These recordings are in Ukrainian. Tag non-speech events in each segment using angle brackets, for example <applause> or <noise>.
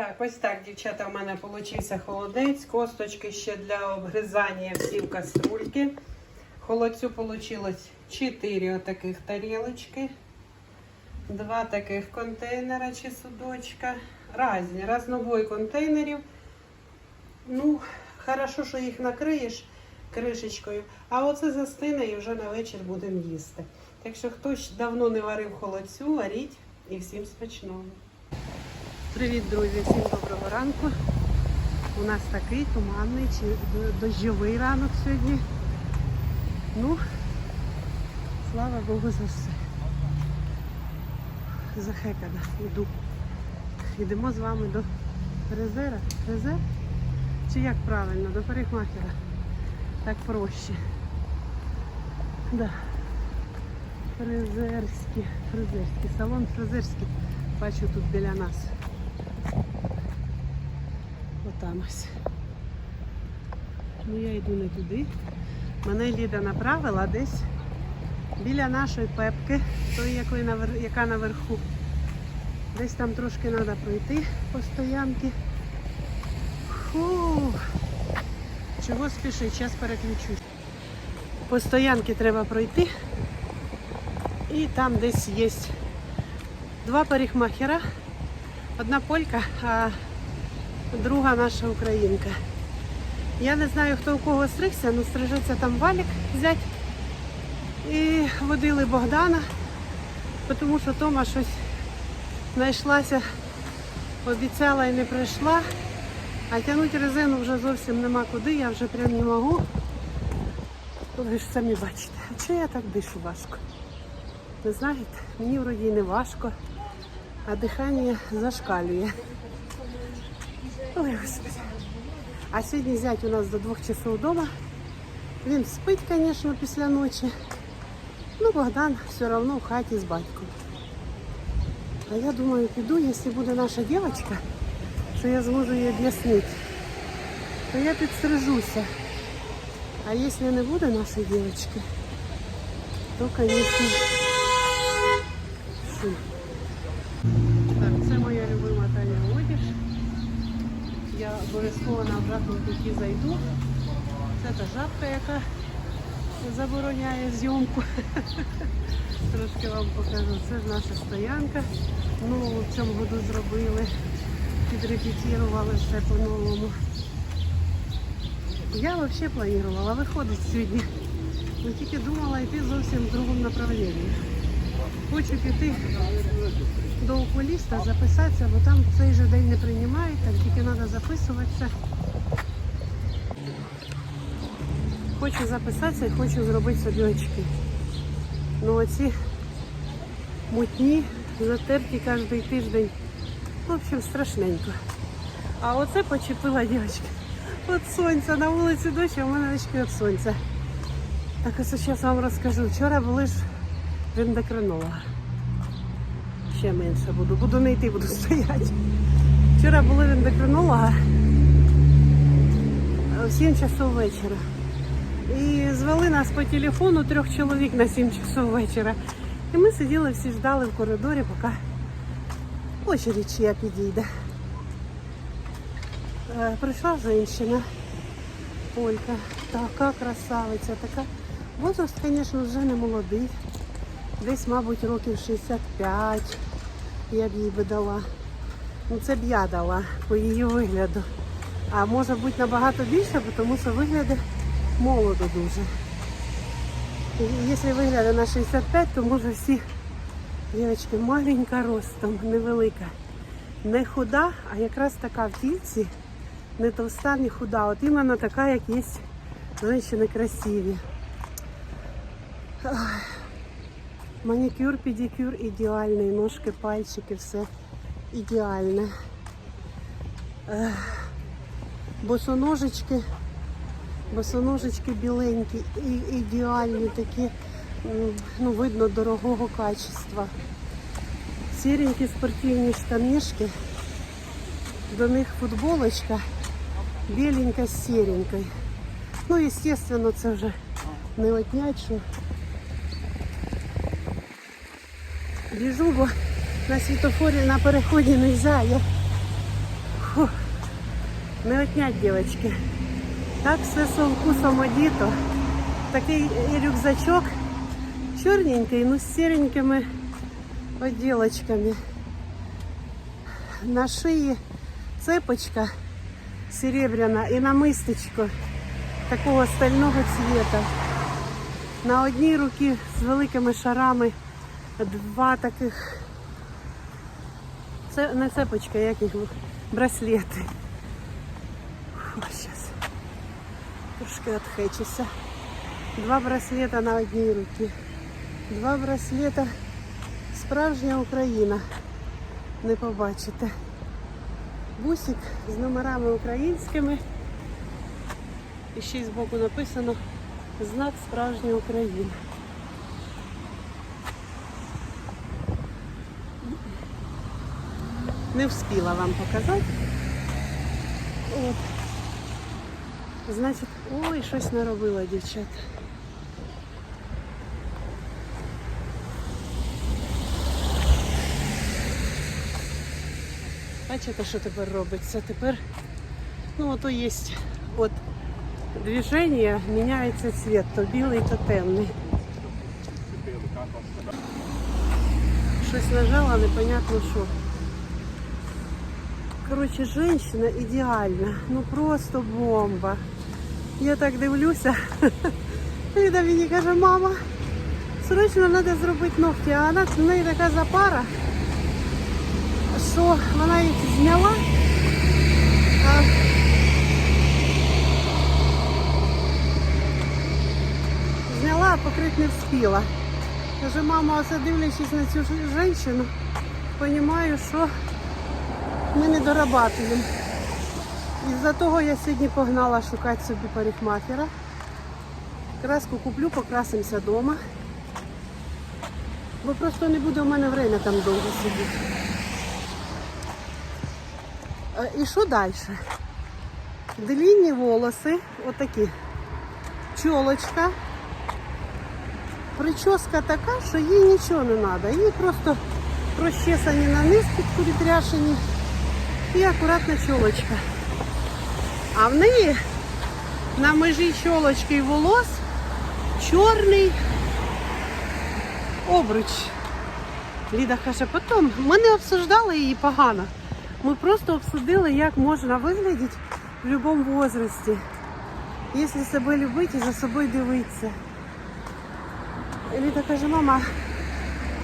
Так, ось так, дівчата, у мене получився холодець, косточки ще для обгризання всі в каструльки. Холодцю получилось 4 отаких тарілочки, два таких контейнера чи судочка. Разні, разнобой контейнерів. Ну, хорошо, що їх накриєш кришечкою, а оце застине і вже на вечір будемо їсти. Так що хтось давно не варив холодцю, варіть і всім смачного. Привіт, друзі! Всім доброго ранку. У нас такий туманний чи дощовий ранок сьогодні. Ну, слава Богу за все. Захекана, йду. Йдемо з вами до резера. Резер? Чи як правильно? До парикмахера. Так проще. Да. Фрезерський. Фрезерський. Салон фрезерський. Бачу тут біля нас. Отам ось. Ну я йду не туди. Мене Ліда направила десь біля нашої пепки, тої, яка наверху. Десь там трошки треба пройти по стоянці. Фу. Чого спішить? Зараз переключусь. По стоянці треба пройти. І там десь є два парикмахера. Одна полька, а друга наша українка. Я не знаю, хто у кого стригся, але стрижеться там валік взять. І водили Богдана, тому що Тома щось знайшлася, обіцяла і не прийшла. А тягнути резину вже зовсім нема куди, я вже прям не можу. Ви ж самі бачите. А чи я так дишу важко? Ви знаєте, мені вроді не важко, а дихання зашкалює. Ой, Господи. А сьогодні зять у нас до двох часов вдома. Він спить, звісно, після ночі. Ну, Богдан все одно в хаті з батьком. А я думаю, піду, якщо буде наша дівчинка, що я зможу їй об'яснити, то я підстрижуся. А якщо не буде нашої дівчинки, то, звісно, Обов'язково на обратному путі зайду. Це та жабка, яка забороняє зйомку. <laughs> Трошки вам покажу. Це ж наша стоянка. Ну, в цьому году зробили, підрепетірували все по-новому. Я взагалі планувала виходити сьогодні. Ну, тільки думала йти зовсім в другому направленні. Хочу піти до окуліста, записатися, бо там цей же день не приймають, там тільки треба записуватися. Хочу записатися і хочу зробити собі очки. Ну оці мутні, затерті кожен тиждень. В общем, страшненько. А оце почепила дівчинка. От сонця, на вулиці дощ, а в мене очки від сонця. Так ось зараз вам розкажу. Вчора були ж ендокринолога. Ще менше буду. Буду не йти, буду стояти. Вчора були в ендокринолога е, в 7 часов вечора. І звели нас по телефону трьох чоловік на 7 часов вечора. І ми сиділи всі ждали в коридорі, поки очередь чия підійде. Е, Прийшла жінка, Олька, така красавиця, така. Возраст, звісно, вже не молодий. Десь, мабуть, років 65 я б їй би дала. Ну це б я дала по її вигляду. А може бути набагато більше, тому що вигляди молодо дуже. І Якщо вигляди на 65, то може всі дівчатки маленька ростом, невелика. Не худа, а якраз така в тільці, не товста, не худа. От іменно така, як є жінки красиві. Ой. Манікюр, педикюр ідеальний, ножки, пальчики, все ідеальне. Босоножечки, босоножечки біленькі, і ідеальні, такі, ну, видно, дорогого качества. Сіренькі спортивні штанишки, до них футболочка, біленька з сіренькою. Ну, звісно, це вже не отнять, біжу, бо на світофорі на переході не можна. Не отнять, дівчатки. Так все со вкусом одіто. Такий рюкзачок чорненький, ну з сіренькими поділочками. На шиї цепочка серебряна і намистечко такого стального цвіта. На одній руці з великими шарами два таких. Це не цепочка, як їх браслети. Щас. Трошки відхечуся. Два браслета на одній руці. Два браслета. Справжня Україна. Не побачите. Бусик з номерами українськими. І ще й збоку написано знак справжньої України. Не встигла вам показати. От. Значить, ой, щось наробила дівчата. Бачите, що тепер робиться? Тепер, ну, ото є от движення, міняється цвіт, то білий, то темний. Щось нажала, непонятно що. Коротше, жінка ідеальна, ну просто бомба. Я так дивлюся. Ліда мені каже, мама, срочно треба зробити ногті, а вона в неї така запара, що вона їх зняла. А зняла, а покрити не встигла. Каже, мама, оце дивлячись на цю жінку, розумію, що ми не дорабатуємо. Із-за того я сьогодні погнала шукати собі парикмахера. Краску куплю, покрасимося вдома. Бо просто не буде у мене время там довго сидіти. Е, І що далі? Длінні волоси, отакі. Чолочка. Прическа така, що їй нічого не треба. Їй просто розчесані на низ під курітряшені і акуратна чолочка. А в неї на межі чолочки і волос чорний обруч. Ліда каже, потім ми не обсуждали її погано. Ми просто обсудили, як можна виглядати в будь-якому возрасті. Якщо себе любити і за собою дивитися. Ліда каже, мама,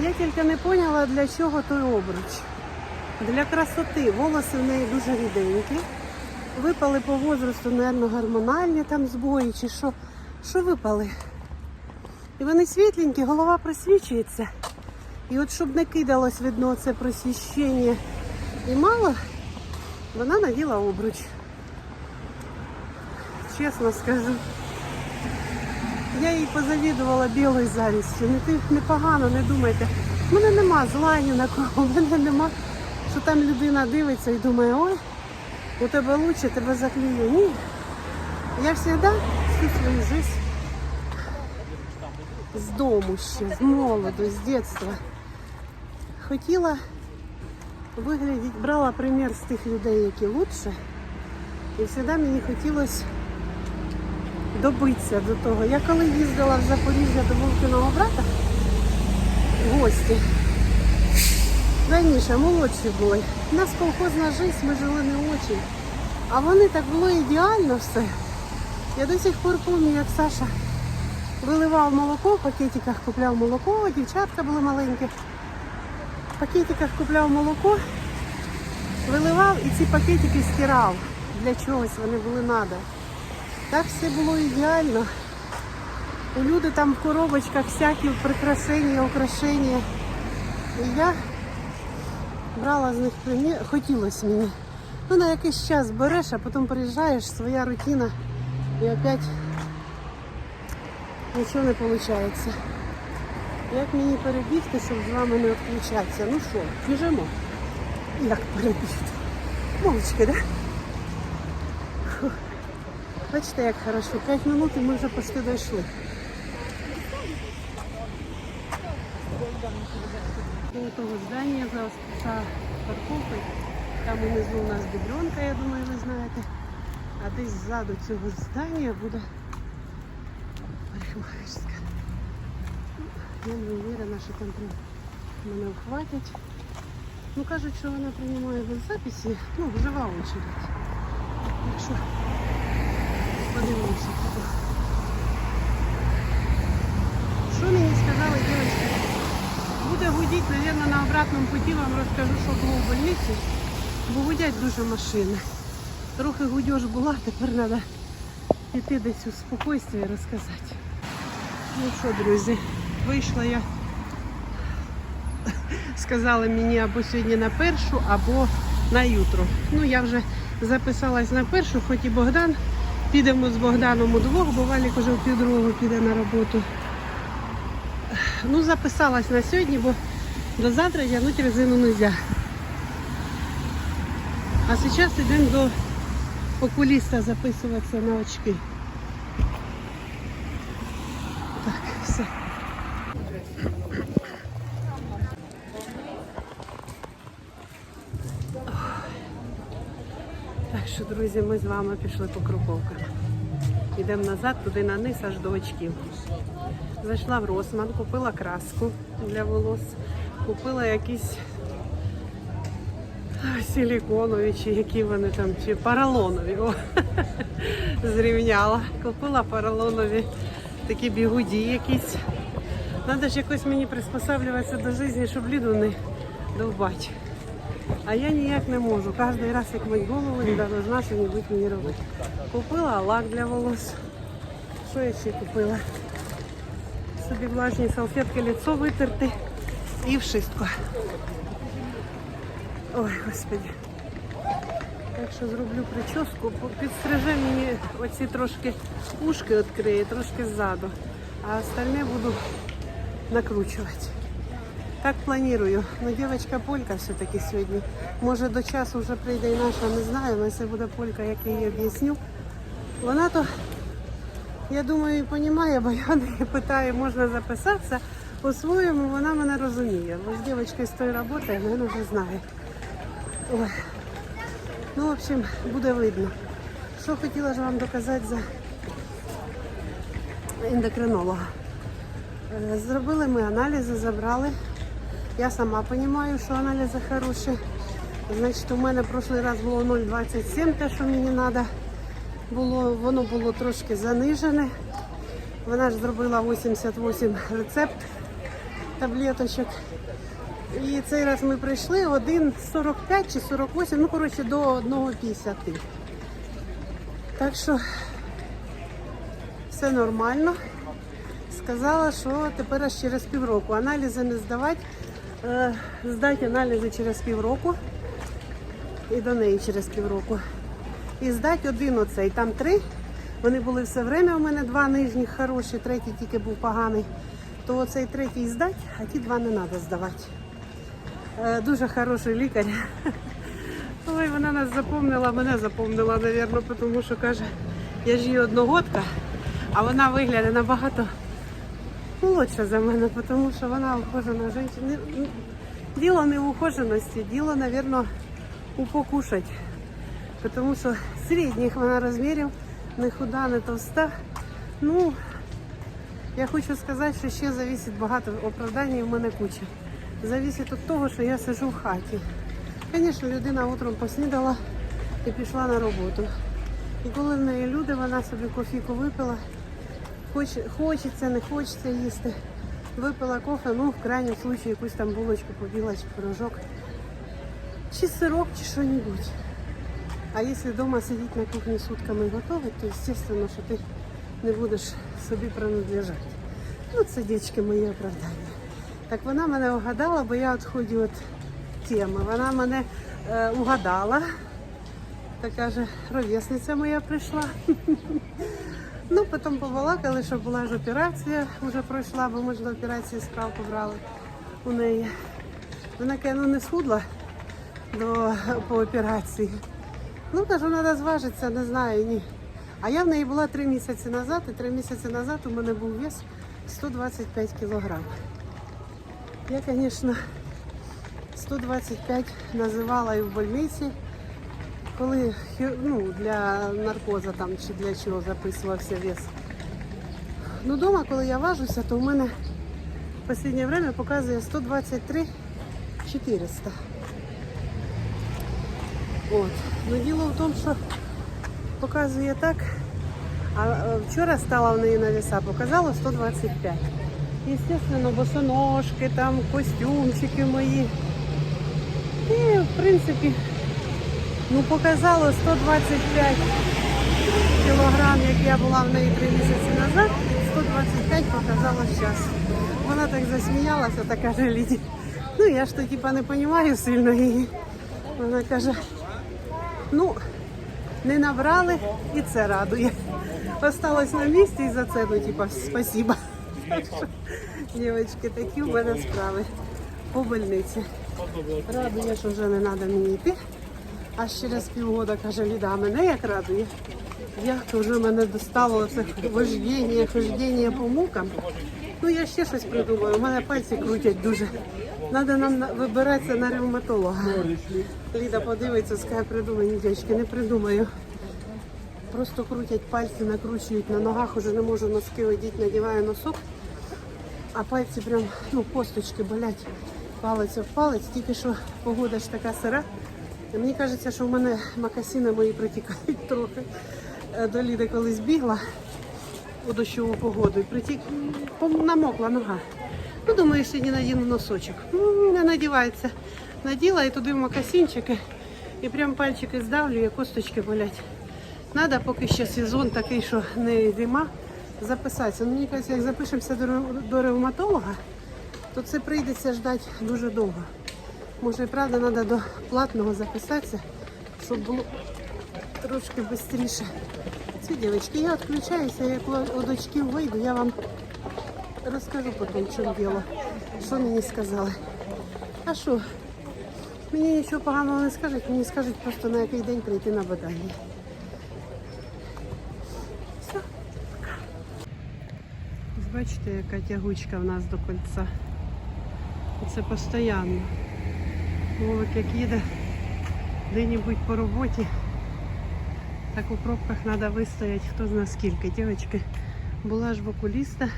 я тільки не поняла, для чого той обруч. Для красоти. Волоси в неї дуже ріденькі. Випали по возрасту, мабуть, гормональні там збої чи що. Що випали? І вони світленькі, голова просвічується. І от щоб не кидалось видно це просвіщення і мало, вона наділа обруч. Чесно скажу. Я їй позавідувала білою завістю. Не непогано, не думайте. У мене нема зла ні на кого, <laughs> у мене нема, що там людина дивиться і думає, ой, у тебе лучше, тебе заклюю. Ні. Я завжди всю життя з дому ще, з молоду, з дитинства. Хотіла виглядати, брала примір з тих людей, які лучше. І завжди мені хотілося добитися до того. Я коли їздила в Запоріжжя до Вовкиного брата в гості, раніше молодші були. У нас колхозна життя, ми жили не очень. А вони так було ідеально все. Я до сих пор пам'ятаю, як Саша виливав молоко, в пакетиках купляв молоко, дівчатка були маленькі. В пакетиках купляв молоко, виливав і ці пакетики стирав. Для чогось вони були треба. Так все було ідеально. У люди там в коробочках всякі прикрашення, украшення. І я брала з них примір, хотілося мені. Ну, на якийсь час береш, а потім приїжджаєш, своя рутина і опять нічого не виходить. Як мені перебігти, щоб з вами не відключатися? Ну що, біжимо? Як перебігти? Мовчки, да? Бачите, як хорошо. П'ять минут і ми вже почти дійшли. До того здання за, за парковкою Там унизу у нас дубленка, я думаю, ви знаєте. А десь ззаду цього здання буде парикмахерська. Я не уверена, що там прям мене вхватять. Ну кажуть, що вона приймає без записі, ну, жива очередь. Так що подивимося. Що мені сказали, дівчатка? Буде гудіть, мабуть, на обратному путі вам розкажу, що було в больниці, бо гудять дуже машини. Трохи гудьош була, тепер треба піти десь у спокійстві і розказати. Ну що, друзі, вийшла я. Сказали мені або сьогодні на першу, або на ютро. Ну, я вже записалась на першу, хоч і Богдан. Підемо з Богданом удвох, бо Валік уже в півдругого піде на роботу. Ну, записалась на сьогодні, бо до завтра тягнути резину не можна. А зараз йдемо до окуліста записуватися на очки. Так, все. Так що, друзі, ми з вами пішли по Круповках. Йдемо назад, туди на низ, аж до очків. Зайшла в Росман, купила краску для волос, купила якісь силіконові, чи які вони там, чи поролонові. О, <laughs> зрівняла. Купила поролонові такі бігуді якісь. Треба ж якось мені приспосаблюватися до життя, щоб ліду не довбати. А я ніяк не можу. Кожен раз, як мить голову, я должна щось мені робити. Купила лак для волос. Що я ще купила? Собі влажні салфетки лицо витерти і в шистку. Ой, господи. Так що зроблю прическу, підстриже мені оці трошки ушки відкриє, трошки ззаду, а остальне буду накручувати. Так планую. Ну, дівчинка полька все-таки сьогодні. Може до часу вже прийде і наша, не знаю, але це буде полька, як я їй об'ясню. Вона то, я думаю, розуміє, бо я неї питаю, можна записатися. По-своєму вона мене розуміє. Бо з дівчинкою з тої роботи, мене вже знає. Ой. Ну, в общем, буде видно. Що хотіла ж вам доказати за ендокринолога. Е, Зробили ми аналізи, забрали. Я сама розумію, що аналізи хороші. Значить, у мене прошлий раз було 0,27, те, що мені треба. Було, воно було трошки занижене. Вона ж зробила 88 рецепт таблеточок. І цей раз ми прийшли 1,45 чи 48, ну коротше до 1,50. Так що все нормально. Сказала, що тепер аж через півроку. Аналізи не здавати. Е, здати аналізи через півроку. І до неї через півроку. І здати один оцей. Там три. Вони були все время. У мене два нижніх хороші, третій тільки був поганий. То оцей третій здати, а ті два не треба здавати. Е, Дуже хороший лікар. <laughs> Ой, вона нас запомнила, мене запомнила, мабуть, тому що каже, я ж її одногодка, а вона виглядає набагато молодша за мене, тому що вона ухожена жінка. Діло не в ухоженості, діло, мабуть, у покушать. Тому що середніх вона розмірів, не худа, не товста. Ну, я хочу сказати, що ще залежить багато оправдань, в мене куча. Зависить від того, що я сижу в хаті. Звісно, людина утром поснідала і пішла на роботу. І коли в неї люди, вона собі кофійку випила, хоч, хочеться, не хочеться їсти. Випила кофе, ну, в крайньому случаю якусь там булочку побіла, чи пирожок, чи сирок, чи що-небудь. А якщо вдома сидіти на кухні сутками готувати, то звісно, що ти не будеш собі принадлежати. Ну, це дівчатки мої оправдання. Так вона мене угадала, бо я відходжу від теми. Вона мене е, угадала. Так каже, ровесниця моя прийшла. Ну, потім побалакали, що була ж операція, вже пройшла, бо ми ж до операції справку брали у неї. Вона каже, ну не схудла до, по операції. Ну, кажу, треба зважитися, не знаю, ні. А я в неї була три місяці назад, і три місяці назад у мене був вес 125 кілограм. Я, звісно, 125 називала і в больниці, коли ну, для наркоза там чи для чого записувався вес. Ну, вдома, коли я важуся, то в мене в останнє время показує 123 400. От. Ну, діло в тому, що показує так, а е, вчора стала в неї на веса, показала 125. Естественно, босоножки, там костюмчики мої. І, в принципі, ну, показало 125 кілограм, як я була в неї три місяці назад, 125 показало зараз. Вона так засміялася та каже Ліді, ну я ж то типа не розумію сильно її. Вона каже, ну, не набрали і це радує. Осталось на місці і за це, ну, типа, що, дівчатки, такі в мене справи по больниці. Радує, що вже не треба мені йти. Аж через півгода каже Ліда, мене як радує. Як вже мене достало це вождіння, хождіння по мукам. Ну я ще щось придумаю. У мене пальці крутять дуже. Треба нам вибиратися на ревматолога. Ліда подивиться, скаже, придумай, дівчатки, не придумаю. Просто крутять пальці, накручують на ногах, уже не можу носки одіти, надіваю носок, а пальці прям, ну, косточки болять, палець об палець, тільки що погода ж така сира. І Мені кажеться, що в мене макасини мої протікають <laughs> трохи. Е, До Ліди колись бігла у дощову погоду і притік, намокла нога. Ну, думаю, сьогодні надіну носочок. Не надівається. Наділа і туди макасинчики, і прям пальчики здавлює, косточки болять. Надо, поки ще сезон такий, що не зима, записатися. Ну, мені кажеться, як запишемося до, ревматолога, то це прийдеться ждати дуже довго. Може, і правда, треба до платного записатися, щоб було трошки швидше. Ці дівчатки, я відключаюся, як у дочки вийду, я вам розкажу потім, в чому діло, що мені сказали. А що? Мені нічого поганого не скажуть, мені скажуть просто на який день прийти на бадання. Все. Ось Бачите, яка тягучка в нас до кольця. Це постійно. Вовик як їде де-небудь по роботі, так у пробках треба вистояти хто зна скільки. Дівчатки, була ж в окуліста.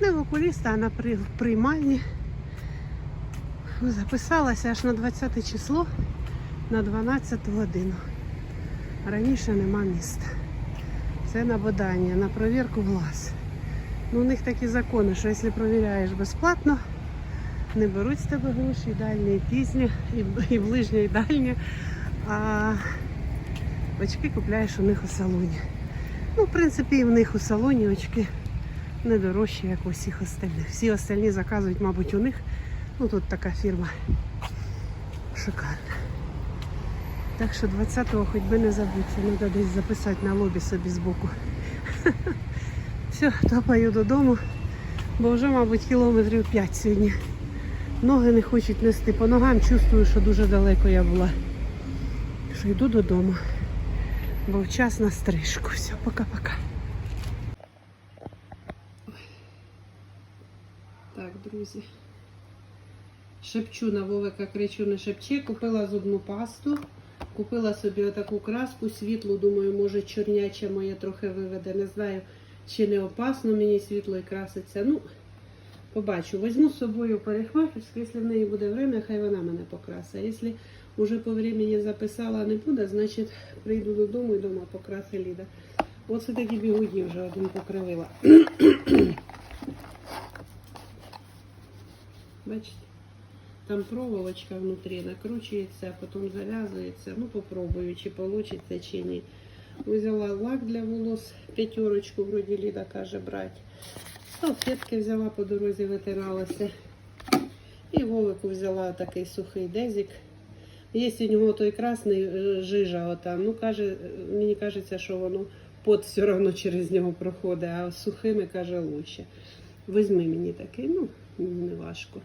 Не в окуліста, а на приймальні. Записалася аж на 20 число на 12 годину. Раніше нема міста. Це на бадання, на провірку глаз. Ну, у них такі закони, що якщо провіряєш безплатно, не беруть з тебе гроші, і дальні, і пізні, і, і ближні, і дальні. А очки купляєш у них у салоні. Ну, в принципі, і в них у салоні очки не дорожчі, як у всіх остальних. Всі остальні заказують, мабуть, у них. Ну, тут така фірма шикарна. Так що 20-го хоч би не забудьте, треба десь записати на лобі собі збоку. <laughs> Все, топаю додому, бо вже, мабуть, кілометрів 5 сьогодні. Ноги не хочуть нести по ногам, чувствую, що дуже далеко я була. Що йду додому, бо час на стрижку. Все, пока-пока. Так, друзі. Шепчу на Вовика, кричу, не шепчи. Купила зубну пасту. Купила собі отаку краску світлу. Думаю, може чорняче моє трохи виведе. Не знаю, чи не опасно мені світло і краситься. Ну, побачу. Візьму з собою парикмахерську, якщо в неї буде время, хай вона мене покрасить. Якщо вже по времени записала, не буде, значить прийду додому і дома покраси Ліда. Оце такі бігуді вже один покривила. Бачите? Там проволочка внутрі накручується, а потім зав'язується. Ну, попробую, чи вийде, чи ні. Взяла лак для волос, п'ятерочку, вроді Ліда каже, брати. Салфетки взяла по дорозі, витиралася. І Вовику взяла такий сухий дезик. Є у нього той красний е, жижа, ота. ну каже, мені кажеться, що воно пот все одно через нього проходить, а сухими каже лучше. Візьми мені такий, ну, не важко.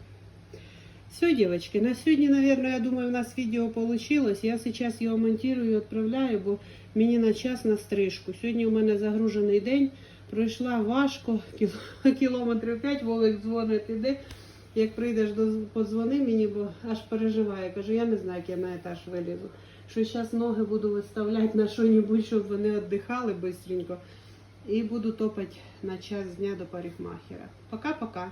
Все, девочки, на сегодня, наверное, я думаю, у нас видео получилось. Я сейчас його монтирую і відправляю, бо мені на час на стрижку. Сьогодні у мене загружений день. Пройшла важко, <laughs> кілометрів 5, Вовик дзвонить, іде. Як прийдеш, подзвони мені, бо аж переживаю. Кажу, я не знаю, як я на етаж вилізу. Що зараз ноги буду виставляти на що-небудь, щоб вони віддихали швидко. І буду топати на час дня до парикмахера. Пока-пока.